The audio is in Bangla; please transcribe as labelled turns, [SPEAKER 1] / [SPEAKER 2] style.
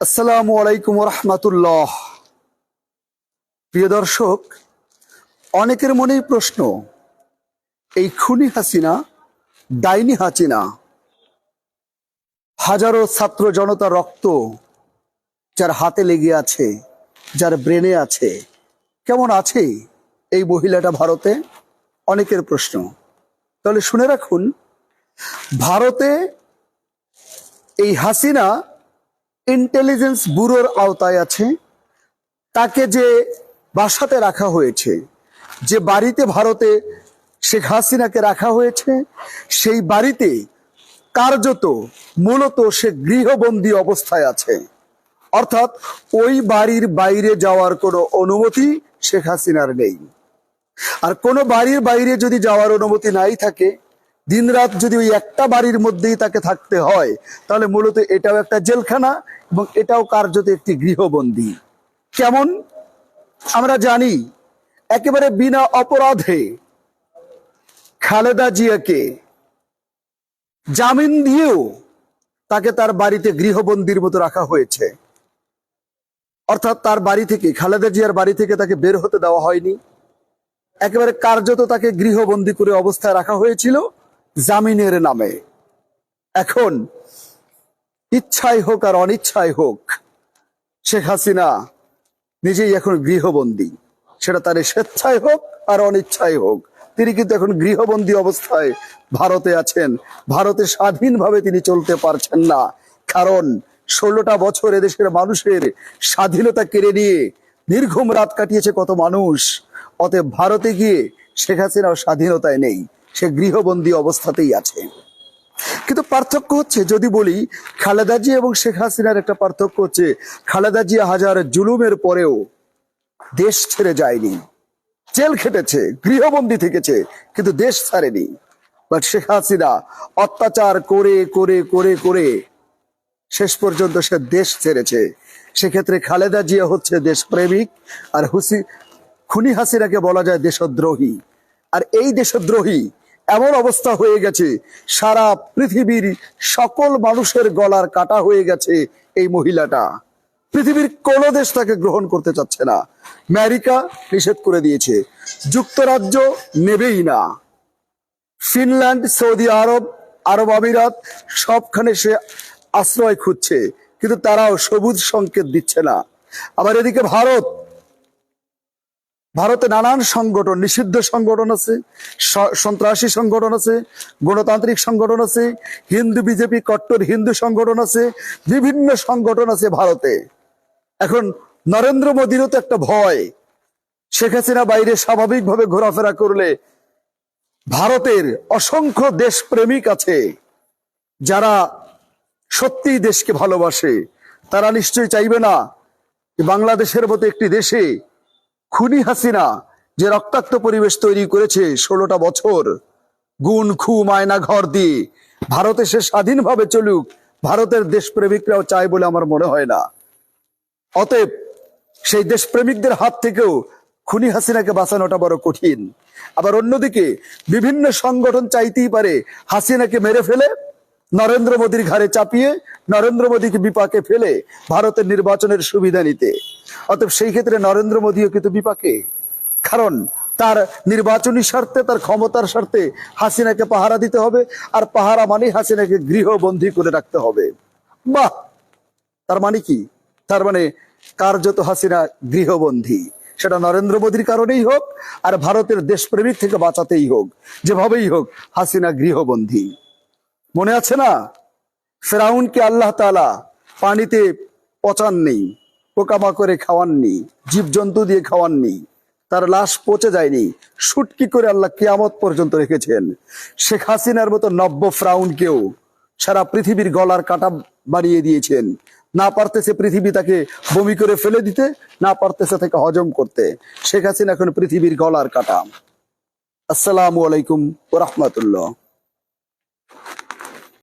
[SPEAKER 1] আসসালামু আলাইকুম রহমাতুল্লাহ প্রিয় দর্শক, অনেকের মনেই প্রশ্ন, এই খুনি হাসিনা, ডাইনি হাসিনা, হাজারো ছাত্র জনতা রক্ত যার হাতে লেগে আছে, যার ব্রেনে আছে, কেমন আছে এই মহিলাটা ভারতে? অনেকের প্রশ্ন। তাহলে শুনে রাখুন, ভারতে এই হাসিনা ইন্টেলিজেন্স ব্যুরোর আওতায় আছে। তাকে যে বাসাতে রাখা হয়েছে, যে বাড়িতে ভারতে শেখ হাসিনাকে রাখা হয়েছে, সেই বাড়িতে কার্যত মূলত সে গৃহবন্দী অবস্থায় আছে। অর্থাৎ ওই বাড়ির বাইরে যাওয়ার কোনো অনুমতি শেখ হাসিনার নেই। আর কোনো বাড়ির বাইরে যদি যাওয়ার অনুমতি নাই থাকে দিনরাত যদি ওই একটা বাড়ির মধ্যেই তাকে থাকতে হয়, তাহলে মূলত এটাও একটা জেলখানা এবং এটাও কার্যত একটি গৃহবন্দী। কেমন? আমরা জানি, একেবারে বিনা অপরাধে খালেদা জিয়াকে জামিন দিয়েও তাকে তার বাড়িতে গৃহবন্দির মতো রাখা হয়েছে। অর্থাৎ তার বাড়ি থেকে, খালেদা জিয়ার বাড়ি থেকে তাকে বের হতে দেওয়া হয়নি। একেবারে কার্যত তাকে গৃহবন্দী করে অবস্থায় রাখা হয়েছিল। জামিনের নামে। এখন ইচ্ছাই হোক আর অনিচ্ছাই হোক, শেখ হাসিনা নিজেই এখন গৃহবন্দী। সেটা তার স্বেচ্ছায় হোক আর অনিচ্ছায় হোক। তিনি কিন্তু এখন গৃহবন্দী অবস্থায় ভারতে আছেন। ভারতে স্বাধীনভাবে তিনি চলতে পারছেন না। কারণ ষোলোটা বছর এদেশের মানুষের স্বাধীনতা কেড়ে নিয়ে নির্ঘুম রাত কাটিয়েছে কত মানুষ। অতএব ভারতে গিয়ে শেখ হাসিনাও স্বাধীনতায় নেই। সে গৃহবন্দী অবস্থাতেই আছে। কিন্তু পার্থক্য হচ্ছে, যদি বলি, খালেদা জিয়া এবং শেখ হাসিনার একটা পার্থক্য হচ্ছে, খালেদা জিয়া হাজার জুলুমের পরেও দেশ ছেড়ে যায়নি। জেল খেটেছে, গৃহবন্দী থেকেছে, কিন্তু দেশ ছাড়েনি। বাট শেখ হাসিনা অত্যাচার করে করে করে করে শেষ পর্যন্ত সে দেশ ছেড়েছে। সেক্ষেত্রে খালেদা জিয়া হচ্ছে দেশপ্রেমিক, আর হুসি খুনি হাসিনাকে বলা যায় দেশদ্রোহী। আর এই দেশদ্রোহী এমন অবস্থা হয়ে গেছে, সারা পৃথিবীর সকল মানুষের গলার কাটা হয়ে গেছে এই মহিলাটা। পৃথিবীর কোন দেশ তাকে গ্রহণ করতে চাচ্ছে না। আমেরিকা নিষেধ করে দিয়েছে, যুক্তরাজ্য নেবেই না। ফিনল্যান্ড, সৌদি আরব আরব আমিরাত সবখানে সে আশ্রয় খুঁজছে, কিন্তু তারাও সবুজ সংকেত দিচ্ছে না। আবার এদিকে ভারত ভারতে নানান সংগঠন, নিষিদ্ধ সংগঠন আছে সন্ত্রাসী সংগঠন আছে, গণতান্ত্রিক সংগঠন আছে, হিন্দু বিজেপি, কট্টর হিন্দু সংগঠন আছে, বিভিন্ন সংগঠন আছে ভারতে। এখন নরেন্দ্র মোদীরও তো একটা ভয়। শেখ হাসিনা বাইরে স্বাভাবিকভাবে ঘোরাফেরা করলে ভারতের অসংখ্য দেশপ্রেমিক আছে, যারা সত্যি দেশকে ভালোবাসে। তারা নিশ্চয়ই চাইবে না বাংলাদেশের মতো একটি দেশে খুনি হাসিনা যে রক্তাক্ত পরিবেশ তৈরি করেছে ষোলোটা বছর। গুণ খু মায়না ঘর দিয়ে ভারতে সে স্বাধীনভাবে চলুক, ভারতের দেশপ্রেমিকরাও চায় বলে আমার মনে হয় না। অতএব সেই দেশপ্রেমিকদের হাত থেকেও খুনি হাসিনাকে বাঁচানোটা বড় কঠিন। আবার অন্যদিকে বিভিন্ন সংগঠন চাইতেই পারে হাসিনাকে মেরে ফেলে নরেন্দ্র মোদীর ঘাড়ে চাপিয়ে নরেন্দ্র মোদীকে বিপাকে ফেলে ভারতের নির্বাচনের সুবিধা নিতে। অতএব সেই ক্ষেত্রে নরেন্দ্র মোদীও কিন্তু বিপাকে। কারণ তার নির্বাচনী স্বার্থে, তার ক্ষমতার স্বার্থে হাসিনাকে পাহারা দিতে হবে আর পাহারা মানে হাসিনাকে গৃহবন্দী করে রাখতে হবে। বাহ! তার মানে কি? তার মানে কার্যত হাসিনা গৃহবন্দী। সেটা নরেন্দ্র মোদীর কারণেই হোক আর ভারতের দেশপ্রেমিক থেকে বাঁচাতেই হোক। যেভাবেই হোক, হাসিনা গৃহবন্দী। মনে আছে না? ফেরাউনকে আল্লাহ তাআলা পানিতে পচাননি, পোকামাকড়ে খাওয়াননি, জীবজন্তু দিয়ে খাওয়াননি, তার লাশ পচে যায়নি শুটকি করে আল্লাহ কিয়ামত পর্যন্ত রেখেছেন। শেখ হাসিনার মতো নব্য ফ্রাউনকেও সারা পৃথিবীর গলার কাটা বানিয়ে দিয়েছেন। না পারতেছে পৃথিবী তাকে বমি করে ফেলে দিতে, না পারতেছে তাকে হজম করতে। শেখ হাসিনা এখন পৃথিবীর গলার কাটা। আসসালামু আলাইকুম রহমতুল্লাহ।